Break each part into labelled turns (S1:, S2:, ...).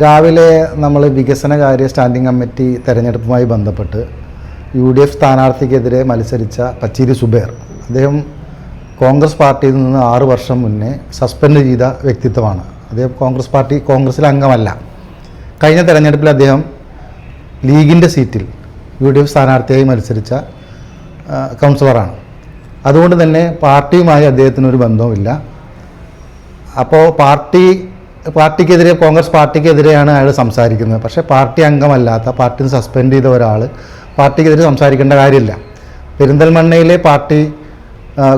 S1: രാവിലെ നമ്മൾ വികസനകാര്യ സ്റ്റാൻഡിംഗ് കമ്മിറ്റി തെരഞ്ഞെടുപ്പുമായി ബന്ധപ്പെട്ട് യു ഡി എഫ് സ്ഥാനാർത്ഥിക്കെതിരെ മത്സരിച്ച പച്ചീരി സുബേർ അദ്ദേഹം കോൺഗ്രസ് പാർട്ടിയിൽ നിന്ന് ആറു വർഷം മുന്നേ സസ്പെൻഡ് ചെയ്ത വ്യക്തിത്വമാണ്. അദ്ദേഹം കോൺഗ്രസ് പാർട്ടി കോൺഗ്രസിലെ അംഗമല്ല. കഴിഞ്ഞ തെരഞ്ഞെടുപ്പിൽ അദ്ദേഹം ലീഗിന്റെ സീറ്റിൽ യു ഡി എഫ് സ്ഥാനാർത്ഥിയായി മത്സരിച്ച കൗൺസിലറാണ്. അതുകൊണ്ട് തന്നെ പാർട്ടിയുമായി അദ്ദേഹത്തിനൊരു ബന്ധവുമില്ല. അപ്പോൾ പാർട്ടി പാർട്ടിക്കെതിരെ കോൺഗ്രസ് പാർട്ടിക്കെതിരെയാണ് അയാൾ സംസാരിക്കുന്നത്. പക്ഷേ പാർട്ടി അംഗമല്ലാത്ത പാർട്ടി സസ്പെൻഡ് ചെയ്ത ഒരാൾ പാർട്ടിക്കെതിരെ സംസാരിക്കേണ്ട കാര്യമില്ല. പെരിന്തൽമണ്ണയിലെ പാർട്ടി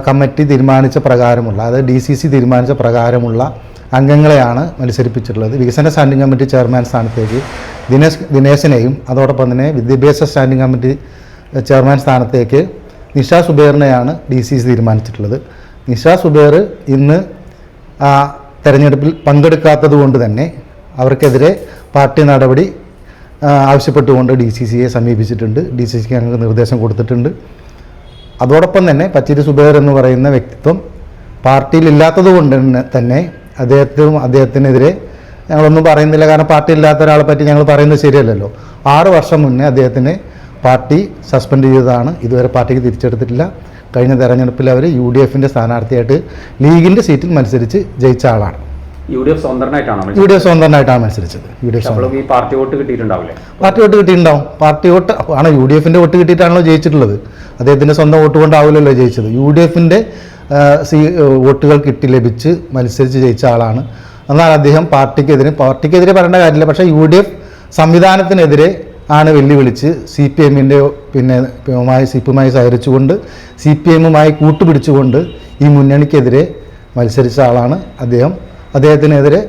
S1: കമ്മിറ്റി തീരുമാനിച്ച പ്രകാരമുള്ള അതായത് ഡി സി സി തീരുമാനിച്ച പ്രകാരമുള്ള അംഗങ്ങളെയാണ് മത്സരിപ്പിച്ചിട്ടുള്ളത്. വികസന സ്റ്റാൻഡിംഗ് കമ്മിറ്റി ചെയർമാൻ സ്ഥാനത്തേക്ക് ദിനേശ് ദിനേശിനെയും അതോടൊപ്പം തന്നെ വിദ്യാഭ്യാസ സ്റ്റാൻഡിംഗ് കമ്മിറ്റി ചെയർമാൻ സ്ഥാനത്തേക്ക് നിഷ സുബേറിനെയാണ് ഡി സി സി തീരുമാനിച്ചിട്ടുള്ളത്. നിഷ സുബേർ ഇന്ന് തെരഞ്ഞെടുപ്പിൽ പങ്കെടുക്കാത്തതുകൊണ്ട് തന്നെ അവർക്കെതിരെ പാർട്ടി നടപടി ആവശ്യപ്പെട്ടുകൊണ്ട് ഡി സി സിയെ സമീപിച്ചിട്ടുണ്ട്. ഡി സി സിക്ക് ഞങ്ങൾക്ക് നിർദ്ദേശം കൊടുത്തിട്ടുണ്ട്. അതോടൊപ്പം തന്നെ പച്ചിരി സുബേർ എന്ന് പറയുന്ന വ്യക്തിത്വം പാർട്ടിയിൽ ഇല്ലാത്തത് കൊണ്ട് തന്നെ അദ്ദേഹത്തിനും അദ്ദേഹത്തിനെതിരെ ഞങ്ങളൊന്നും പറയുന്നില്ല. കാരണം പാർട്ടി ഇല്ലാത്ത ഒരാളെ പറ്റി ഞങ്ങൾ പറയുന്നത് ശരിയല്ലല്ലോ. ആറ് വർഷം മുന്നേ അദ്ദേഹത്തിനെ പാർട്ടി സസ്പെൻഡ് ചെയ്തതാണ്. ഇതുവരെ പാർട്ടിക്ക് തിരിച്ചെടുത്തിട്ടില്ല. കഴിഞ്ഞ തെരഞ്ഞെടുപ്പിൽ അവർ യു ഡി എഫിന്റെ സ്ഥാനാർത്ഥിയായിട്ട് ലീഗിന്റെ സീറ്റിൽ മത്സരിച്ച് ജയിച്ച ആളാണ്.
S2: യു ഡി എഫ് സ്വന്തമായിട്ടാണോ
S1: യു ഡി എഫ് മത്സരിച്ചത്. U D F
S2: party vote കിട്ടിയിട്ടുണ്ടാവില്ലേ?
S1: Party vote കിട്ടിയിട്ടുണ്ടാവും. പാർട്ടി വോട്ട് ആണ് യു ഡി എഫിന്റെ വോട്ട് കിട്ടിയിട്ടാണല്ലോ ജയിച്ചിട്ടുള്ളത്. അദ്ദേഹത്തിന്റെ സ്വന്തം വോട്ട് കൊണ്ടാവില്ലല്ലോ ജയിച്ചത്. യു ഡി എഫിന്റെ സീ വോട്ടുകൾ കിട്ടി ലഭിച്ച് മത്സരിച്ച് ജയിച്ച ആളാണ്. എന്നാൽ അദ്ദേഹം പാർട്ടിക്കെതിരെ പാർട്ടിക്കെതിരെ പറയേണ്ട കാര്യമില്ല. പക്ഷേ യു ഡി എഫ് സംവിധാനത്തിനെതിരെ ആണ് വെല്ലുവിളിച്ച് സി പി എമ്മിന്റെ പിന്നെ സി പി എമ്മായി സഹകരിച്ചുകൊണ്ട് സി പി എമ്മുമായി കൂട്ടുപിടിച്ചുകൊണ്ട് ഈ മുന്നണിക്കെതിരെ മത്സരിച്ച ആളാണ് അദ്ദേഹം. അദ്ദേഹത്തിനെതിരെ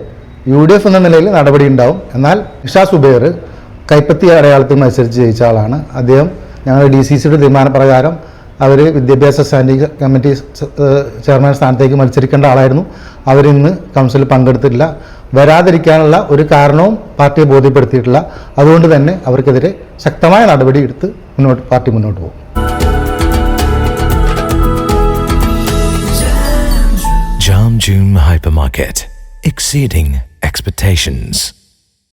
S1: യു ഡി എഫ് എന്ന നിലയിൽ നടപടി ഉണ്ടാവും. എന്നാൽ ഇഷാ സുബൈർ കൈപ്പത്തി അടയാളത്തിൽ മത്സരിച്ച് ജയിച്ച ആളാണ്. അദ്ദേഹം ഞങ്ങളുടെ ഡി സി സിയുടെ തീരുമാനപ്രകാരം അവർ വിദ്യാഭ്യാസ സ്റ്റാൻഡിംഗ് കമ്മിറ്റി ചെയർമാൻ സ്ഥാനത്തേക്ക് മത്സരിക്കേണ്ട ആളായിരുന്നു. അവരിന്ന് കൗൺസിലിൽ പങ്കെടുത്തിട്ടില്ല. വരാതിരിക്കാനുള്ള ഒരു കാരണവും പാർട്ടിയെ ബോധ്യപ്പെടുത്തിയിട്ടില്ല അതുകൊണ്ട് തന്നെ അവർക്കെതിരെ ശക്തമായ നടപടി എടുത്ത് മുന്നോട്ട് പാർട്ടി മുന്നോട്ട് പോകും
S3: Jam June Hypermarket. Exceeding expectations.